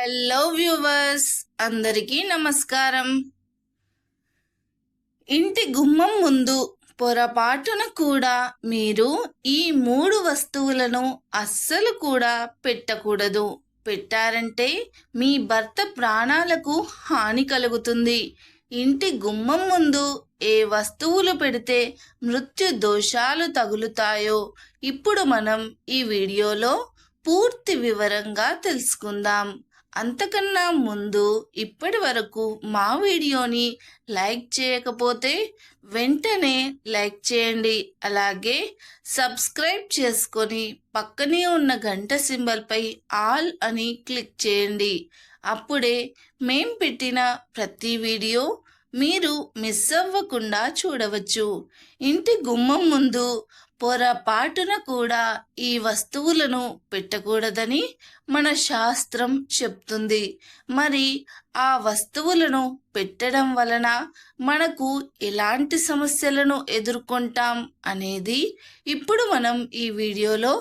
Hello viewers అందరికీ నమస్కారం. ఇంటి గుమ్మం ముందు పొరపాటున కూడా మీరు ఈ మూడు వస్తువులను అస్సలు కూడా పెట్టకూడదు. పెట్టారంటే మీ భర్త ప్రాణాలకు హాని కలుగుతుంది. ఇంటి గుమ్మం ముందు ఏ వస్తువులు పెడితే మృత్యు దోషాలు తగులుతాయో ఇప్పుడు మనం ఈ వీడియోలో పూర్తి వివరంగా తెలుసుకుందాం. అంతకన్నా ముందు ఇప్పటి వరకు మా వీడియోని లైక్ చేయకపోతే వెంటనే లైక్ చేయండి. అలాగే సబ్స్క్రైబ్ చేసుకొని పక్కనే ఉన్న గంట సింబల్పై ఆల్ అని క్లిక్ చేయండి. అప్పుడే మేం పెట్టిన ప్రతి వీడియో మీరు మిస్ అవ్వకుండా చూడవచ్చు. ఇంటి గుమ్మం ముందు పొరపాటున కూడా ఈ వస్తువులను పెట్టకూడదని మన శాస్త్రం చెప్తుంది. మరి ఆ వస్తువులను పెట్టడం వలన మనకు ఎలాంటి సమస్యలను ఎదుర్కొంటాం అనేది ఇప్పుడు మనం ఈ వీడియోలో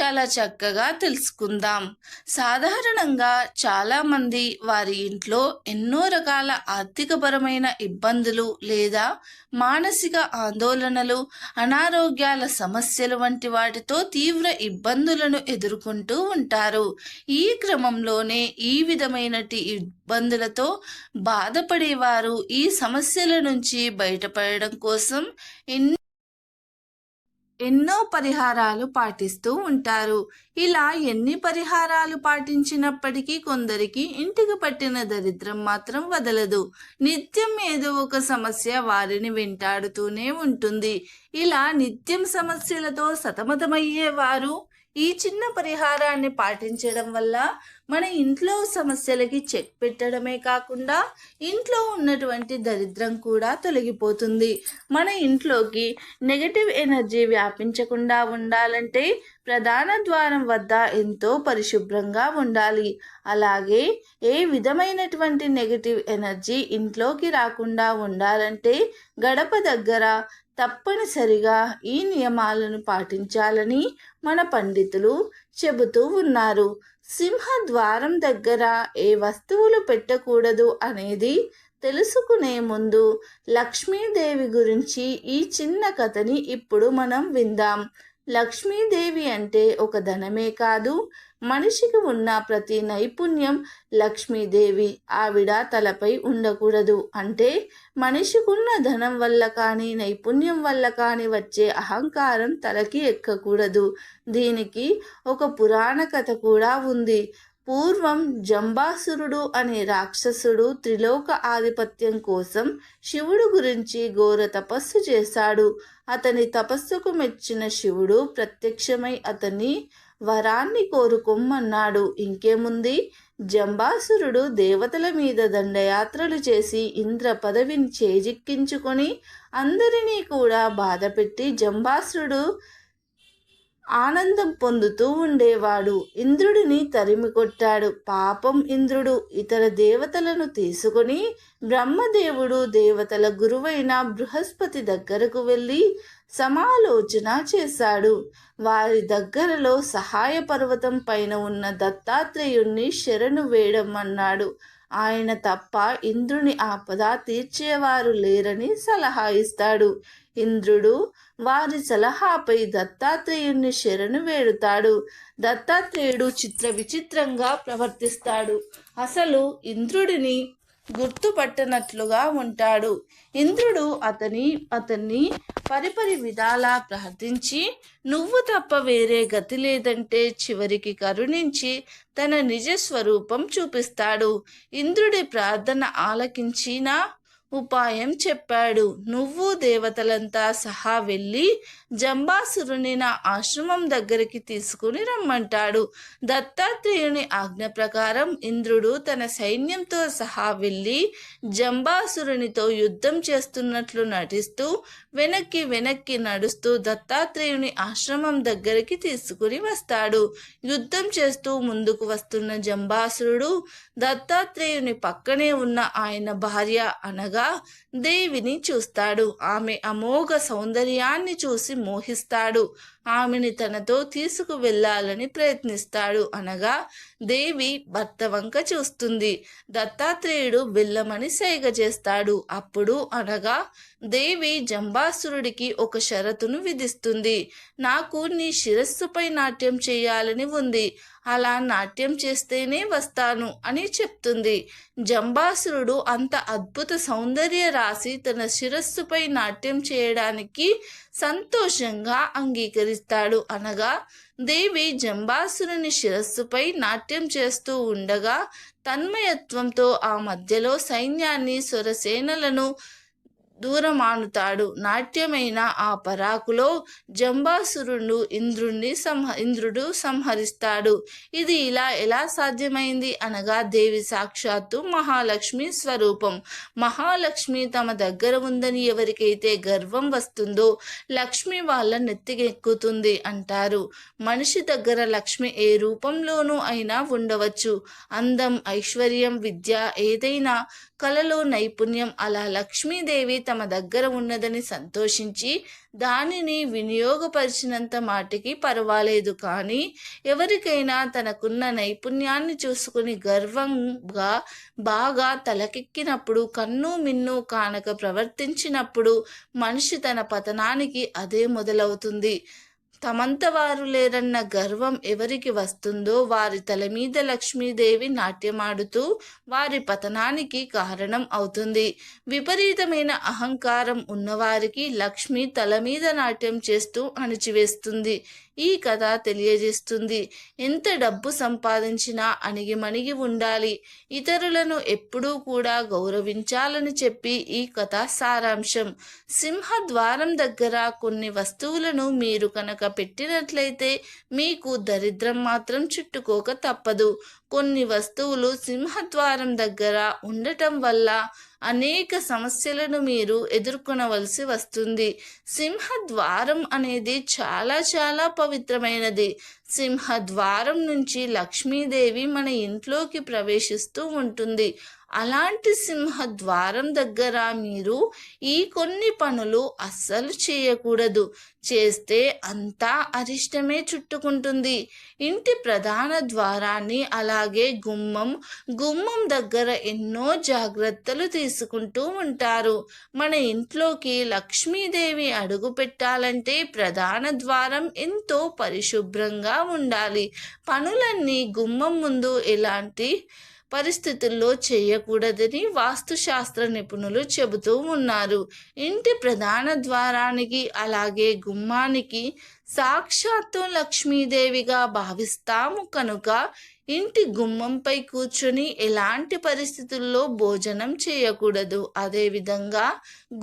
చాలా చక్కగా తెలుసుకుందాం. సాధారణంగా చాలామంది వారి ఇంట్లో ఎన్నో రకాల ఆర్థికపరమైన ఇబ్బందులు లేదా మానసిక ఆందోళనలు అనారోగ్యాల సమస్యలు వంటి వాటితో తీవ్ర ఇబ్బందులను ఎదుర్కొంటూ ఉంటారు. ఈ క్రమంలోనే ఈ విధమైనటి ఇబ్బందులతో బాధపడేవారు ఈ సమస్యల నుంచి బయటపడడం కోసం ఎన్నో ఎన్నో పరిహారాలు పాటిస్తూ ఉంటారు. ఇలా ఎన్ని పరిహారాలు పాటించినప్పటికీ కొందరికి ఇంటికి పట్టిన దరిద్రం మాత్రం వదలదు. నిత్యం ఏదో ఒక సమస్య వారిని వెంటాడుతూనే ఉంటుంది. ఇలా నిత్యం సమస్యలతో సతమతమయ్యే వారు ఈ చిన్న పరిహారాన్ని పాటించడం వల్ల మన ఇంట్లో సమస్యలకి చెక్ పెట్టడమే కాకుండా ఇంట్లో ఉన్నటువంటి దరిద్రం కూడా తొలగిపోతుంది. మన ఇంట్లోకి నెగటివ్ ఎనర్జీ వ్యాపించకుండా ఉండాలంటే ప్రధాన ద్వారం వద్ద ఎంతో పరిశుభ్రంగా ఉండాలి. అలాగే ఏ విధమైనటువంటి నెగటివ్ ఎనర్జీ ఇంట్లోకి రాకుండా ఉండాలంటే గడప దగ్గర తప్పనిసరిగా ఈ నియమాలను పాటించాలని మన పండితులు చెబుతూ ఉన్నారు. సింహ ద్వారం దగ్గర ఏ వస్తువులు పెట్టకూడదు అనేది తెలుసుకునే ముందు లక్ష్మీదేవి గురించి ఈ చిన్న కథని ఇప్పుడు మనం విందాం. లక్ష్మీదేవి అంటే ఒక ధనమే కాదు మనిషికి ఉన్న ప్రతి నైపుణ్యం లక్ష్మీదేవి. ఆవిడ తలపై ఉండకూడదు. అంటే మనిషికున్న ధనం వల్ల కానీ నైపుణ్యం వల్ల కానీ వచ్చే అహంకారం తలకి ఎక్కకూడదు. దీనికి ఒక పురాణ కథ కూడా ఉంది. పూర్వం జంబాసురుడు అనే రాక్షసుడు త్రిలోక ఆధిపత్యం కోసం శివుడు గురించి ఘోర తపస్సు చేశాడు. అతని తపస్సుకు మెచ్చిన శివుడు ప్రత్యక్షమై అతన్ని వరాన్ని కోరుకోమన్నాడు ఇంకేముంది? జంబాసురుడు దేవతల మీద దండయాత్రలు చేసి ఇంద్ర పదవిని చేజిక్కించుకొని అందరినీ కూడా బాధపెట్టి జంబాసురుడు ఆనందం పొందుతూ ఉండేవాడు. ఇంద్రుడిని తరిమి కొట్టాడు. పాపం ఇంద్రుడు ఇతర దేవతలను తీసుకుని బ్రహ్మదేవుడు దేవతల గురువైన బృహస్పతి దగ్గరకు వెళ్ళి సమాలోచన చేశాడు. వారి దగ్గరలో సహాయ పర్వతం పైన ఉన్న దత్తాత్రేయుణ్ణి శరణు వేయడమన్నాడు. ఆయన తప్ప ఇంద్రుని ఆపద తీర్చేవారు లేరని సలహా ఇస్తాడు. ఇంద్రుడు వారి సలహాపై దత్తాత్రేయుణ్ణి శరణు వేడుతాడు. దత్తాత్రేయుడు చిత్ర విచిత్రంగా ప్రవర్తిస్తాడు. అసలు ఇంద్రుడిని గుర్తుపట్టనట్లుగా ఉంటాడు. ఇంద్రుడు అతని అతన్ని పరిపరి విధాలా ప్రార్థించి నువ్వు తప్ప వేరే గతి లేదంటే చివరికి కరుణించి తన నిజ స్వరూపం చూపిస్తాడు. ఇంద్రుడి ప్రార్థన ఆలకించిన ఉపాయం చెప్పాడు. నువ్వు దేవతలంతా సహా వెళ్ళి జంబాసురుని నా ఆశ్రమం దగ్గరికి తీసుకుని రమ్మంటాడు. దత్తాత్రేయుని ఆజ్ఞ ప్రకారం ఇంద్రుడు తన సైన్యంతో సహా వెళ్ళి జంబాసురునితో యుద్ధం చేస్తున్నట్లు నటిస్తూ వెనక్కి వెనక్కి నడుస్తూ దత్తాత్రేయుని ఆశ్రమం దగ్గరికి తీసుకుని వస్తాడు. యుద్ధం చేస్తూ ముందుకు వస్తున్న జంబాసురుడు దత్తాత్రేయుని పక్కనే ఉన్న ఆయన భార్య అనగా దేవిని చూస్తాడు. ఆమె అమోఘ సౌందర్యాన్ని చూసి మోహిస్తాడు. ఆమెని తనతో తీసుకువెళ్ళాలని ప్రయత్నిస్తాడు. అనగా దేవి భర్త వంక చూస్తుంది. దత్తాత్రేయుడు వెళ్ళమని సైగ చేస్తాడు. అప్పుడు అనగా దేవి జంబాసురుడికి ఒక షరతును విధిస్తుంది. నాకు నీ శిరస్సుపై నాట్యం చేయాలని ఉంది. అలా నాట్యం చేస్తేనే వస్తాను అని చెప్తుంది. జంబాసురుడు అంత అద్భుత సౌందర్య రాశి తన శిరస్సుపై నాట్యం చేయడానికి సంతోషంగా అంగీకరిస్తాడు అనగా దేవి జంబాసురుని శిరస్సుపై నాట్యం చేస్తూ ఉండగా తన్మయత్వంతో ఆ మధ్యలో సైన్యాన్ని స్వరసేనలను దూరమానుతాడు. నాట్యమైన ఆ పరాకులో జంబాసురుడు ఇంద్రుణ్ణి సంహ ఇంద్రుడు సంహరిస్తాడు. ఇది ఇలా ఎలా సాధ్యమైంది? అనగా దేవి సాక్షాత్తు మహాలక్ష్మి స్వరూపం. మహాలక్ష్మి తమ దగ్గర ఉందని ఎవరికైతే గర్వం వస్తుందో లక్ష్మి వాళ్ళ నెత్తికెక్కుతుంది అంటారు. మనిషి దగ్గర లక్ష్మి ఏ రూపంలోనూ అయినా ఉండవచ్చు. అందం ఐశ్వర్యం విద్య ఏదైనా కళలో నైపుణ్యం అలా లక్ష్మీదేవి తమ దగ్గర ఉన్నదని సంతోషించి దానిని వినియోగపరిచినంత మాటికి పర్వాలేదు. కానీ ఎవరికైనా తనకున్న నైపుణ్యాన్ని చూసుకుని గర్వంగా బాగా తలకెక్కినప్పుడు కన్ను మిన్ను కానక ప్రవర్తించినప్పుడు మనిషి తన పతనానికి అదే మొదలవుతుంది. తమంత వారు లేరన్న గర్వం ఎవరికి వస్తుందో వారి తల మీద లక్ష్మీదేవి నాట్యమాడుతూ వారి పతనానికి కారణం అవుతుంది. విపరీతమైన అహంకారం ఉన్నవారికి లక్ష్మి తల మీద నాట్యం చేస్తూ అణిచివేస్తుంది. ఈ కథ తెలియజేస్తుంది. ఎంత డబ్బు సంపాదించినా అణిగిమణిగి ఉండాలి. ఇతరులను ఎప్పుడూ కూడా గౌరవించాలని చెప్పి ఈ కథ సారాంశం. సింహ ద్వారం దగ్గర కొన్ని వస్తువులను మీరు కనుక పెట్టినట్లయితే మీకు దరిద్రం మాత్రం చుట్టుకోక తప్పదు. కొన్ని వస్తువులు సింహద్వారం దగ్గర ఉండటం వల్ల అనేక సమస్యలను మీరు ఎదుర్కొనవలసి వస్తుంది. సింహద్వారం అనేది చాలా చాలా పవిత్రమైనది. సింహద్వారం నుంచి లక్ష్మీదేవి మన ఇంట్లోకి ప్రవేశిస్తూ ఉంటుంది. అలాంటి సింహ ద్వారం దగ్గర మీరు ఈ కొన్ని పనులు అస్సలు చేయకూడదు. చేస్తే అంతా అరిష్టమే చుట్టుకుంటుంది. ఇంటి ప్రధాన ద్వారాన్ని అలాగే గుమ్మం గుమ్మం దగ్గర ఎన్నో జాగ్రత్తలు తీసుకుంటూ ఉంటారు. మన ఇంట్లోకి లక్ష్మీదేవి అడుగు పెట్టాలంటే ప్రధాన ద్వారం ఎంతో పరిశుభ్రంగా ఉండాలి. పనులన్నీ గుమ్మం ముందు ఎలాంటి పరిస్థితుల్లో చేయకూడదని వాస్తుశాస్త్ర నిపుణులు చెబుతూ ఉన్నారు. ఇంటి ప్రధాన ద్వారానికి అలాగే గుమ్మానికి సాక్షాత్తు లక్ష్మీదేవిగా భావిస్తాము కనుక ఇంటి గుమ్మంపై కూర్చొని ఎలాంటి పరిస్థితుల్లో భోజనం చేయకూడదు? అదేవిధంగా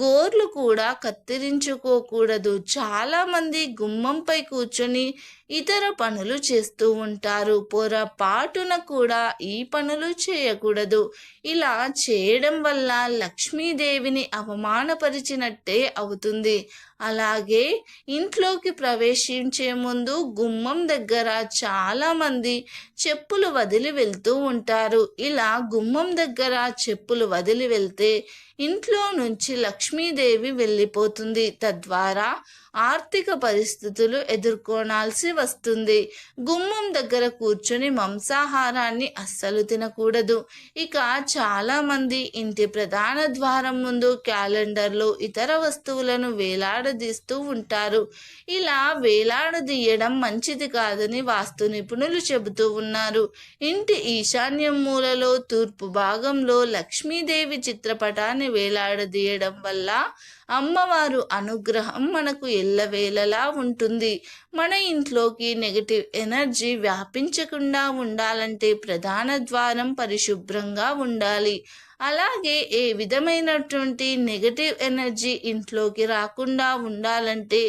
గోర్లు కూడా కత్తిరించుకోకూడదు. చాలామంది గుమ్మంపై కూర్చొని ఇతర పనులు చేస్తూ ఉంటారు. పొరపాటున కూడా ఈ పనులు చేయకూడదు. ఇలా చేయడం వల్ల లక్ష్మీదేవిని అవమానపరిచినట్టే అవుతుంది. అలాగే ఇంట్లోకి ప్రవేశించే ముందు గుమ్మం దగ్గర చాలామంది చెప్పులు వదిలి వెళ్తూ ఉంటారు. ఇలా గుమ్మం దగ్గర చెప్పులు వదిలి వెళ్తే ఇంట్లో నుంచి లక్ష్మీదేవి వెళ్ళిపోతుంది. తద్వారా ఆర్థిక పరిస్థితులు ఎదుర్కొనాల్సి వస్తుంది. గుమ్మం దగ్గర కూర్చొని మాంసాహారాన్ని అస్సలు తినకూడదు. ఇక చాలామంది ఇంటి ప్రధాన ద్వారం ముందు క్యాలెండర్లు ఇతర వస్తువులను వేలాడదీస్తూ ఉంటారు. ఇలా వేలాడదీయడం మంచిది కాదని వాస్తు నిపుణులు చెబుతూ ఉన్నారు. ఇంటి ఈశాన్యం మూలలో తూర్పు భాగంలో లక్ష్మీదేవి చిత్రపటాన్ని వేలాడదీయడం వల్ల అమ్మవారు అనుగ్రహం మనకు ఎల్లవేళలా ఉంటుంది. మన ఇంట్లోకి నెగటివ్ ఎనర్జీ వ్యాపించకుండా ఉండాలంటే ప్రధాన ద్వారం పరిశుభ్రంగా ఉండాలి. అలాగే ఏ విధమైనటువంటి నెగటివ్ ఎనర్జీ ఇంట్లోకి రాకుండా ఉండాలంటే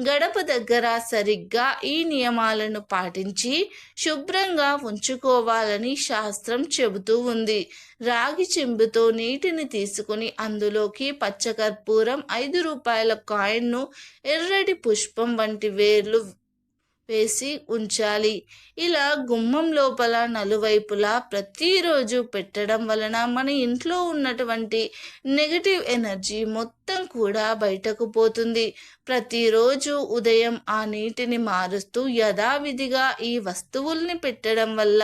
గడప దగ్గర సరిగ్గా ఈ నియమాలను పాటించి శుభ్రంగా ఉంచుకోవాలని శాస్త్రం చెబుతూ ఉంది. రాగి చెంబుతో నీటిని తీసుకుని అందులోకి పచ్చకర్పూరం ఐదు రూపాయల కాయిన్ను ఎర్రటి పుష్పం వంటి వేర్లు వేసి ఉంచాలి. ఇలా గుమ్మం లోపల నలువైపులా ప్రతిరోజు పెట్టడం వలన మన ఇంట్లో ఉన్నటువంటి నెగటివ్ ఎనర్జీ మొత్తం కూడా బయటకు పోతుంది. ప్రతిరోజు ఉదయం ఆ నీటిని మారుస్తూ యథావిధిగా ఈ వస్తువుల్ని పెట్టడం వల్ల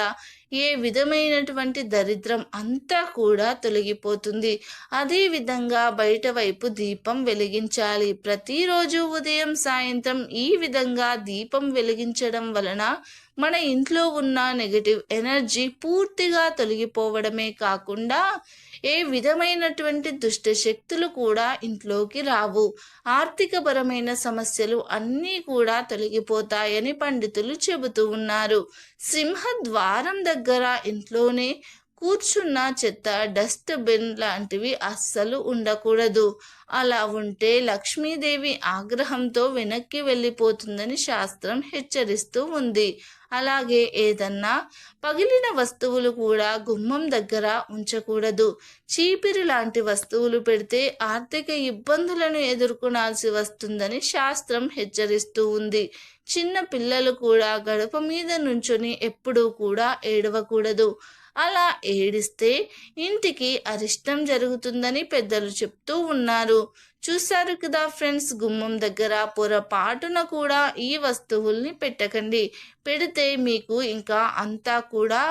ఏ విధమైనటువంటి దరిద్రం అంతా కూడా తొలగిపోతుంది. అదేవిధంగా బయట వైపు దీపం వెలిగించాలి. ప్రతిరోజు ఉదయం సాయంత్రం ఈ విధంగా దీపం వెలిగించడం వలన మన ఇంట్లో ఉన్న నెగటివ్ ఎనర్జీ పూర్తిగా తొలగిపోవడమే కాకుండా ఏ విధమైనటువంటి దుష్ట శక్తులు కూడా ఇంట్లోకి రావు. ఆర్థికపరమైన సమస్యలు అన్నీ కూడా తొలగిపోతాయని పండితులు చెబుతూ ఉన్నారు. సింహ ద్వారం దగ్గర ఇంట్లోనే కూర్చున్న చెత్త డస్ట్ బిన్ లాంటివి అస్సలు ఉండకూడదు. అలా ఉంటే లక్ష్మీదేవి ఆగ్రహంతో వెనక్కి వెళ్ళిపోతుందని శాస్త్రం హెచ్చరిస్తూ ఉంది. అలాగే ఏదన్నా పగిలిన వస్తువులు కూడా గుమ్మం దగ్గర ఉంచకూడదు. చీపిరి లాంటి వస్తువులు పెడితే ఆర్థిక ఇబ్బందులను ఎదుర్కొనాల్సి వస్తుందని శాస్త్రం హెచ్చరిస్తూ ఉంది. చిన్న పిల్లలు కూడా గడప మీద నుంచొని ఎప్పుడూ కూడా ఏడవకూడదు. అలా ఏడిస్తే ఇంటికి అరిష్టం జరుగుతుందని పెద్దలు చెప్తూ ఉన్నారు. చూశారు కదా ఫ్రెండ్స్ గుమ్మం దగ్గర పొరపాటున కూడా ఈ వస్తువుల్ని పెట్టకండి. పెడితే మీకు ఇంకా అంతా కూడా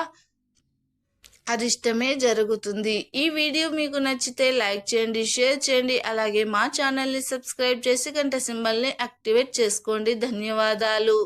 అరిష్టమే జరుగుతుంది. ఈ వీడియో మీకు నచ్చితే లైక్ చేయండి షేర్ చేయండి అలాగే మా ఛానల్ని సబ్స్క్రైబ్ చేసి గంట సింబల్ని యాక్టివేట్ చేసుకోండి. ధన్యవాదాలు.